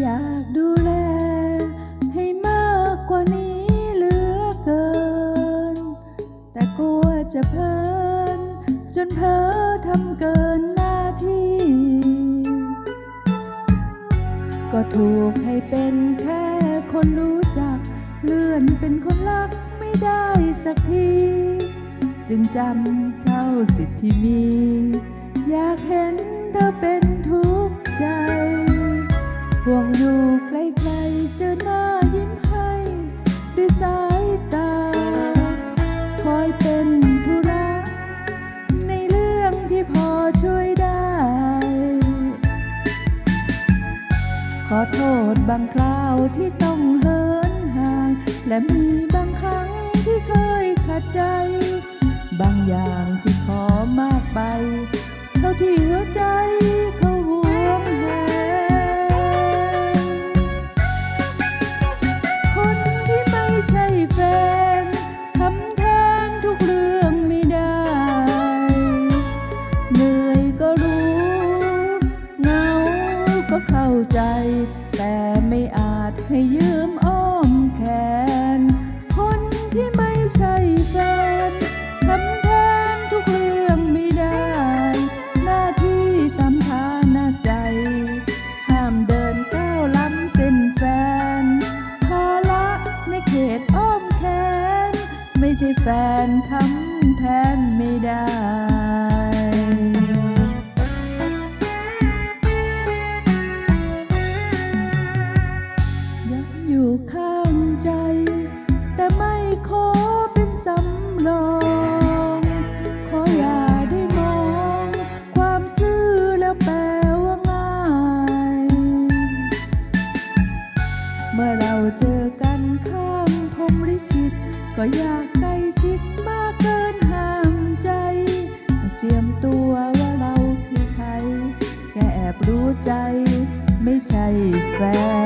อยากดูแล ให้มากกว่านี้เหลือเกิน แต่กลัวจะเพลิน จนเพ้อทำเกินหน้าที่ ก็ถูกให้เป็นแค่คนรู้จัก เลื่อนเป็นคนรักไม่ได้สักที จึงจำเท่าสิทธิมี อยากเห็นเธอเป็นทุกข์ใจ ห่วงอยู่ใกล้ๆเจอหน้ายิ้มให้ด้วยสายตา คอยเป็นธุระในเรื่องที่พอช่วยได้ ขอโทษบางคราวที่ต้องเหินห่าง และมีบางครั้งที่เคยขัดใจ บางอย่างที่ มอ้อมแขน คนที่ไม่ใช่แฟนทำแทนทุกเรื่องไม่ได้ หน้าที่ตามฐานะใจ ห้ามเดินก้าวล้ำเส้นแฟนภาระในเขตอ้อมแขน ไม่ใช่แฟนทำแทนไม่ได้ มลิขิตก็อยากใกล้ชิดมากเกินห้ามใจต้องเจียมตัวว่าเราคือใคร แค่แอบรู้ใจ ไม่ใช่แฟน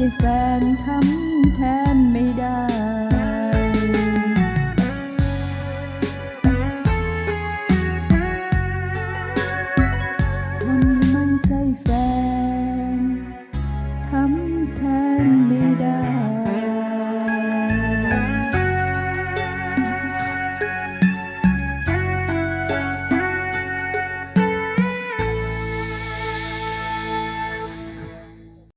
ช่แฟนทำแทนไม่ได้